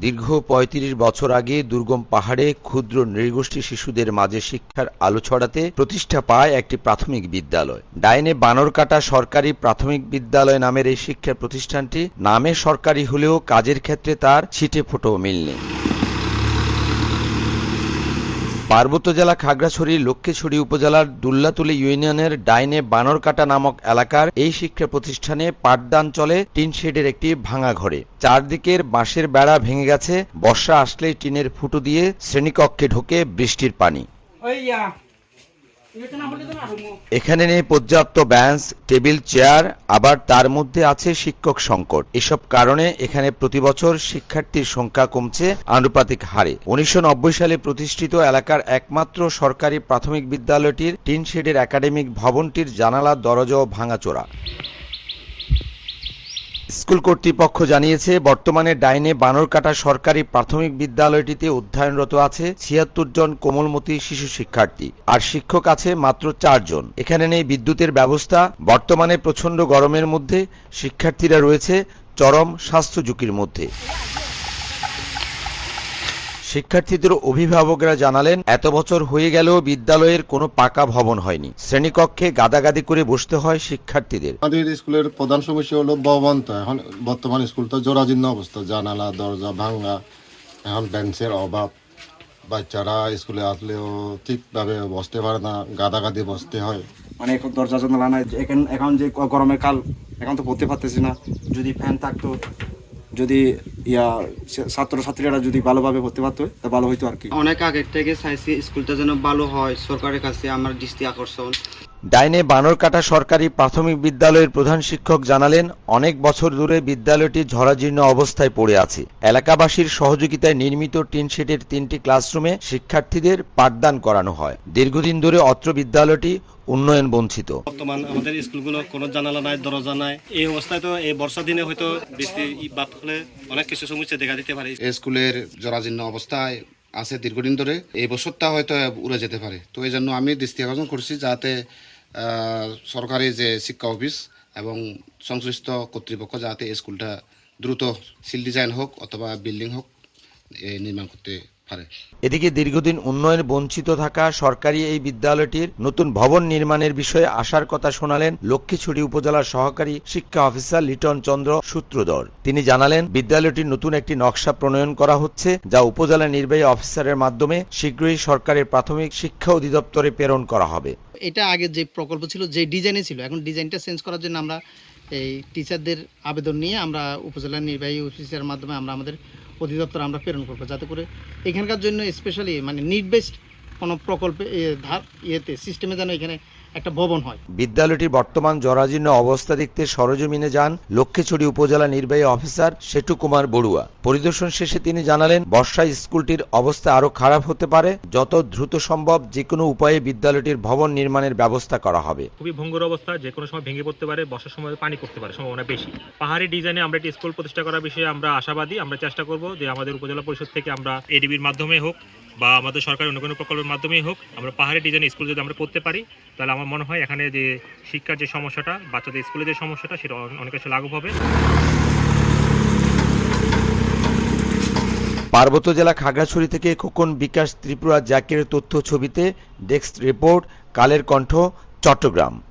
দীর্ঘ ৩৫ বছর আগে দুর্গম পাহাড়ে ক্ষুদ্র নৃগোষ্ঠী শিশুদের মাঝে শিক্ষার আলো ছড়াতে প্রতিষ্ঠা পায় একটি প্রাথমিক বিদ্যালয়। ডাইনে বানরকাটা সরকারি প্রাথমিক বিদ্যালয় নামের এই শিক্ষা প্রতিষ্ঠানটি নামে সরকারি হলেও কাজের ক্ষেত্রে তার ছিটে ফোটো মিল নেই। পার্বত্য জেলা খাগড়াছড়ি, লক্ষ্মীছড়ি উপজেলার দুল্লাতুলি ইউনিয়নের ডাইনে বানরকাটা নামক এলাকার এই শিক্ষা প্রতিষ্ঠানে পাঠদান চলে টিন শেডের একটি ভাঙা ঘরে। চারদিকের বাঁশের বেড়া ভেঙে গেছে। বর্ষা আসলেই টিনের ফুটো দিয়ে শ্রেণীকক্ষে ঢোকে বৃষ্টির পানি। এখানে নেই পর্যাপ্ত ব্যাঞ্চ টেবিল, চেয়ার, আবার তার মধ্যে আছে শিক্ষক সংকট। এসব কারণে এখানে প্রতি বছর শিক্ষার্থীর সংখ্যা কমছে আনুপাতিক হারে। উনিশশো নব্বই সালে প্রতিষ্ঠিত এলাকার একমাত্র সরকারি প্রাথমিক বিদ্যালয়টির টিন শেডের একাডেমিক ভবনটির জানালা দরজাও ভাঙাচোরা। স্কুল কর্তৃপক্ষ জানিয়েছে, বর্তমানে ডাইনে বানরকাটা সরকারি প্রাথমিক বিদ্যালয়টিতে অধ্যয়নরত আছে ছিয়াত্তর জন কোমলমতি শিশু শিক্ষার্থী আর শিক্ষক আছে মাত্র চারজন এখানে নেই বিদ্যুতের ব্যবস্থা, বর্তমানে প্রচণ্ড গরমের মধ্যে শিক্ষার্থীরা রয়েছে চরম স্বাস্থ্য ঝুঁকির মধ্যে। শিক্ষার্থীদের অভিভাবকরা জানালেন এত বছর হয়ে গেলেও বিদ্যালয়ের কোনো পাকা ভবন হয়নি। শ্রেণীকক্ষে গাদাগাদি করে বসতে হয় শিক্ষার্থীদের। আমাদের স্কুলের প্রধান সমস্যা হলো ভবনটা এখন বর্তমান স্কুল তো জরাজীর্ণ অবস্থা। জানালা দরজা ভাঙা এখন বেঞ্চের অভাব। বাচ্চারা স্কুলে আসলেও ঠিকভাবে বসতে পারে না গাদাগাদি বসতে হয়। মানে এখন দরজা জানালা নাই। এখন এখন যে গরমের কাল এখন তো পড়তে পারতেছি না। যদি ফ্যান থাকতো যদি ইয়া সে- ছাত্রছাত্রীরা যদি ভালোভাবে পড়তে পারতো, তা ভালো হইতো আর কি। অনেক আগের থেকে চাইছি স্কুলটা যেন ভালো হয়, সরকারের কাছে আমার দৃষ্টি আকর্ষণ। ডাইনে বানরকাটা সরকারি প্রাথমিক বিদ্যালয়ের প্রধান শিক্ষক জানালেন অনেক বছর ধরে বিদ্যালয়টি ঝরাজীর্ণ অবস্থায় পড়ে আছে। এলাকাবাসীর সহযোগিতায় নির্মিত টিন শেডের তিনটি ক্লাসরুমে শিক্ষার্থীদের পাঠদান করানো হয়। দীর্ঘদিন ধরে অত্র বিদ্যালয়টি উন্নয়ন বঞ্চিত। বর্তমান আমাদের স্কুলগুলো কোনো জানালা নাই দরজা নাই। এই অবস্থায় তো এই বর্ষা দিনে হয়তো বৃষ্টি বাদ হলে অনেক কিছু সমস্যা দেখা দিতে পারে। এই স্কুলের জরাজীর্ণ অবস্থায় আছে দীর্ঘদিন ধরে। এই বছরটা হয়তো উড়ে যেতে পারে। তো এই জন্য আমি দৃষ্টি আকর্ষণ করছি যাতে সরকারি যে শিক্ষা অফিস এবং সংশ্লিষ্ট কর্তৃপক্ষ যাতে স্কুলটা দ্রুত সিল ডিজাইন হোক অথবা বিল্ডিং হোক নির্মাণ করতে এদিকে দীর্ঘদিন উন্নয়ন বঞ্চিত থাকা সরকারি এই বিদ্যালয়টির নতুন ভবন নির্মাণের বিষয়ে আসার কথা শোনালেন লক্ষ্মীছড়ি উপজেলার সহকারী শিক্ষা অফিসার লিটন চন্দ্র সূত্রধর। তিনি জানালেন বিদ্যালয়টির নতুন একটি নকশা প্রণয়ন করা হচ্ছে যা উপজেলা নির্বাহী অফিসারের মাধ্যমে শীঘ্রই সরকারের প্রাথমিক শিক্ষা অধিদপ্তরে প্রেরণ করা হবে। এটা আগে যে প্রকল্প ছিল যে ডিজাইনে ছিল এখন ডিজাইনটা চেঞ্জ করার জন্য আমরা এই টিচারদের আবেদন নিয়ে আমরা উপজেলা নির্বাহী অফিসের মাধ্যমে আমরা আমাদের অধিদপ্তর আমরা প্রেরণ করব, যাতে করে এখানকার জন্য স্পেশালি মানে নিট বেসড কোনো প্রকল্পে ধাপ ইয়েতে সিস্টেমে যেন এখানে একটা ভবন হয়। বিদ্যালয়টির বর্তমান জরাজীর্ণ অবস্থা দেখতে সরজমিনে যান লক্ষ্মীছড়ি উপজেলা নির্বাহী অফিসার সেটু কুমার বড়ুয়া। পরিদর্শন শেষে তিনি জানালেন বর্ষায় স্কুলটির অবস্থা আরও খারাপ হতে পারে যত দ্রুত সম্ভব যে কোনো উপায়ে বিদ্যালয়টির ভবন নির্মাণের ব্যবস্থা করা হবে। খুবই ভঙ্গুর অবস্থা যে কোনো সময় ভেঙে পড়তে পারে বর্ষার সময় পানি করতে পারে সম্ভাবনা বেশি। পাহাড়ি ডিজাইনে আমরা একটি স্কুল প্রতিষ্ঠা করার বিষয়ে আমরা আশাবাদী আমরা চেষ্টা করব যে আমাদের উপজেলা পরিষদ থেকে আমরা এডিবির মাধ্যমে হোক বা আমাদের সরকারি অন্য কোনো প্রকল্পের মাধ্যমেই হোক, আমরা পাহাড়ি ডিজাইন স্কুল যদি আমরা করতে পারি, তাহলে আমার মনে হয় এখানে যে শিক্ষার যে সমস্যাটা, বাচ্চাদের স্কুলে যে সমস্যাটা, সেটা অন- অনেকাংশে লাঘব হবে। পার্বত্য জেলা খাগড়াছড়ি থেকে খোকন বিকাশ ত্রিপুরা জ্যাকের তথ্য ছবিতে ডেস্ক রিপোর্ট, কালের কণ্ঠ, চট্টগ্রাম।